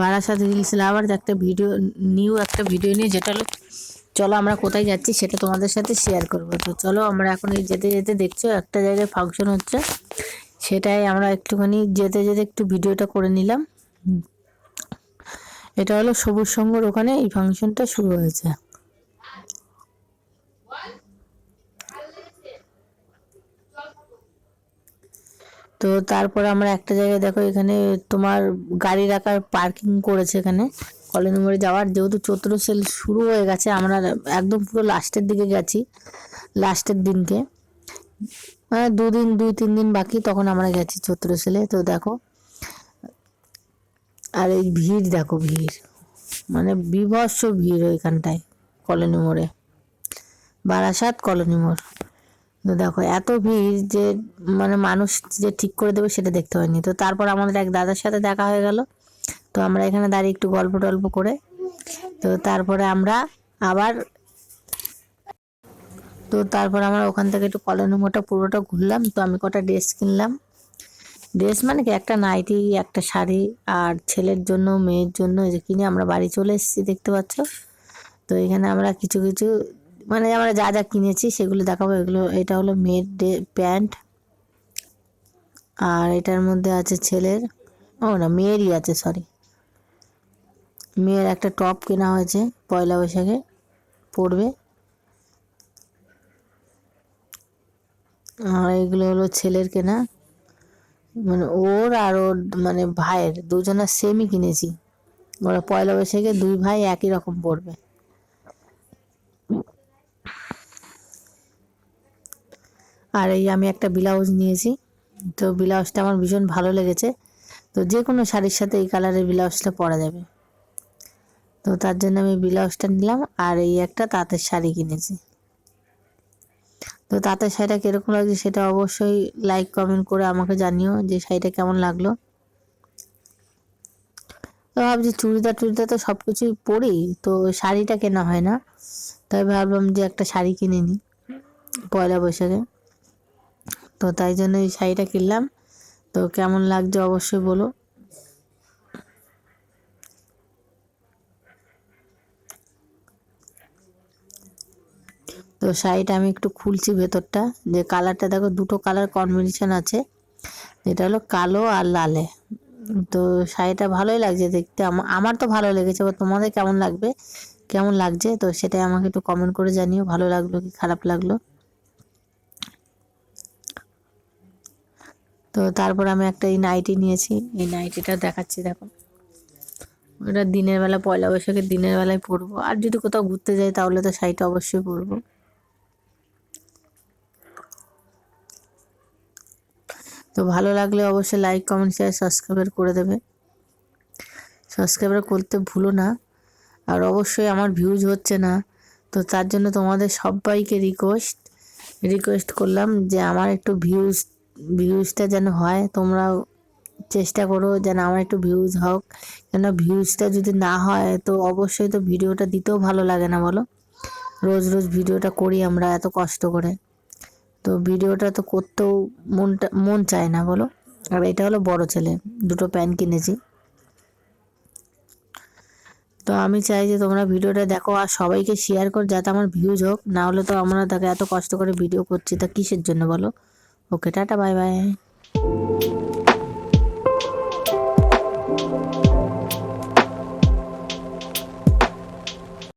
Barasat reels lover একটা video new একটা video নিয়ে যেটা হলো, চলো আমরা কোথায় যাচ্ছি সেটা তোমাদের সাথে শেয়ার করব। তো চলো আমরা এখন এই যেতে যেতে দেখছ, একটা জায়গায় ফাংশন হচ্ছে, সেটাই আমরা একটুখানি যেতে যেতে একটু ভিডিওটা করে নিলাম। এটা হলো সবুজ সঙ্গর ওখানে এই ফাংশনটা শুরু হয়েছে। তো তারপর আমরা একটা জায়গায় দেখো এখানে তোমার গাড়ি রাখার পার্কিং করেছে এখানে। কলোনি মোড়ে যাওয়ার যেহেতু চৈত্র সেল শুরু হয়ে গেছে, আমরা একদম পুরো লাস্টের দিকে গেছি লাস্টের দিনকে। মানে দুদিন, দুই, তিন দিন বাকি তখন আমরা গেছি চৈত্র সেলে। তো দেখো, আর এই ভিড় দেখো ভিড় মানে বিভৎস ভিড় ওইখানটায়, কলোনি মোড়ে। বারাসাত কলোনি মোড়। তো দেখো, এত ভিড় যে মানে মানুষ যে ঠিক করে দেবে সেটা দেখতে হয়নি। তো তারপর আমাদের এক দাদার সাথে দেখা হয়ে গেল। তো আমরা এখানে দাঁড়িয়ে একটু গল্প টল্প করে, তো তারপরে আমরা আবার, তো তারপর আমরা ওখান থেকে একটু কলোনি মোটা পুরোটা ঘুরলাম। তো আমি কটা ড্রেস কিনলাম। ড্রেস মানে কি? একটা নাইটি, একটা শাড়ি আর ছেলের জন্য, মেয়ের জন্য যে কিনে আমরা বাড়ি চলে এসেছি, দেখতে পাচ্ছ? তো এখানে আমরা কিছু কিছু মানে আমরা যা যা কিনেছি সেগুলো দেখাবো। এগুলো, এটা হলো মেয়ের ডে প্যান্ট। আর এটার মধ্যে আছে ছেলের, ও না, মেয়েরই আছে সরি মেয়ের একটা টপ কেনা হয়েছে, পয়লা বৈশাখে, পরবে। আর এগুলো হলো ছেলের কেনা। মানে ওর আর ওর মানে ভাইয়ের, দুজনের সেমই কিনেছি। ওরা পয়লা বৈশাখে দুই ভাই একই রকম পড়বে আর এই আমি একটা ব্লাউজ নিয়েছি। তো ব্লাউজটা আমার ভীষণ ভালো লেগেছে। তো যে কোনো শাড়ির সাথে এই কালারের ব্লাউজটা পরা যাবে। তো তার জন্য আমি ব্লাউজটা নিলাম আর এই একটা তাঁতের শাড়ি কিনেছি। তো তাঁতের শাড়িটা কীরকম লাগছে সেটা অবশ্যই লাইক কমেন্ট করে আমাকে জানিও যে শাড়িটা কেমন লাগল। তো ভাবছি চুড়িদার টুড়িদার তো সব কিছুই পরি, তো শাড়িটা কেনা হয় না। তাই ভাবলাম যে একটা শাড়ি কিনে নিই পয়লা বৈশাখে। তো তাই জন্য এই শাড়িটা কিনলাম। তো কেমন লাগছে অবশ্যই বলো। তো শাড়িটা আমি একটু খুলছি ভেতরটা। যে কালারটা দেখো, দুটো কালার কম্বিনেশন আছে। যেটা হলো কালো আর লালে। তো শাড়িটা ভালোই লাগছে দেখতে। আমার তো ভালো লেগেছে, এবার তোমাদের কেমন লাগবে? কেমন লাগছে? তো সেটাই আমাকে একটু কমেন্ট করে জানিও, ভালো লাগল কি খারাপ লাগল? তো তারপর আমি একটা এই নাইটি নিয়েছি। এই নাইটিটা দেখাচ্ছি, দেখো। ওটা দিনের বেলা, পয়লা বৈশাখের দিনের বেলায় পরবো। আর যদি কোথাও ঘুরতে যাই, তাহলে তো শাড়িটা অবশ্যই পরবো। তো ভালো লাগলে অবশ্যই লাইক কমেন্ট শেয়ার সাবস্ক্রাইবার করে দেবে। সাবস্ক্রাইবার করতে ভুলো না। আর অবশ্যই আমার ভিউজ হচ্ছে না। তো তার জন্য তোমাদের সবাইকে রিকোয়েস্ট রিকোয়েস্ট করলাম যে আমার একটু ভিউজ ভিউজটা যেন হয়, তোমরাও চেষ্টা করো যেন আমার একটু ভিউজ হোক। কেন ভিউজটা যদি না হয়, তো অবশ্যই তো ভিডিওটা দিতেও ভালো লাগে না, বলো? রোজ রোজ ভিডিওটা করি আমরা এত কষ্ট করে। তো ভিডিওটা তো করতেও মনটা, মন চায় না, বলো? আর এটা হলো বড় ছেলে, দুটো প্যান্ট কিনেছি। তো আমি চাই যে তোমরা ভিডিওটা দেখো আর সবাইকে শেয়ার কর, যাতে আমার ভিউজ হোক। না হলে তো আমরা তাকে এত কষ্ট করে ভিডিও করছি, তা কিসের জন্য, বলো? Okay tata bye bye.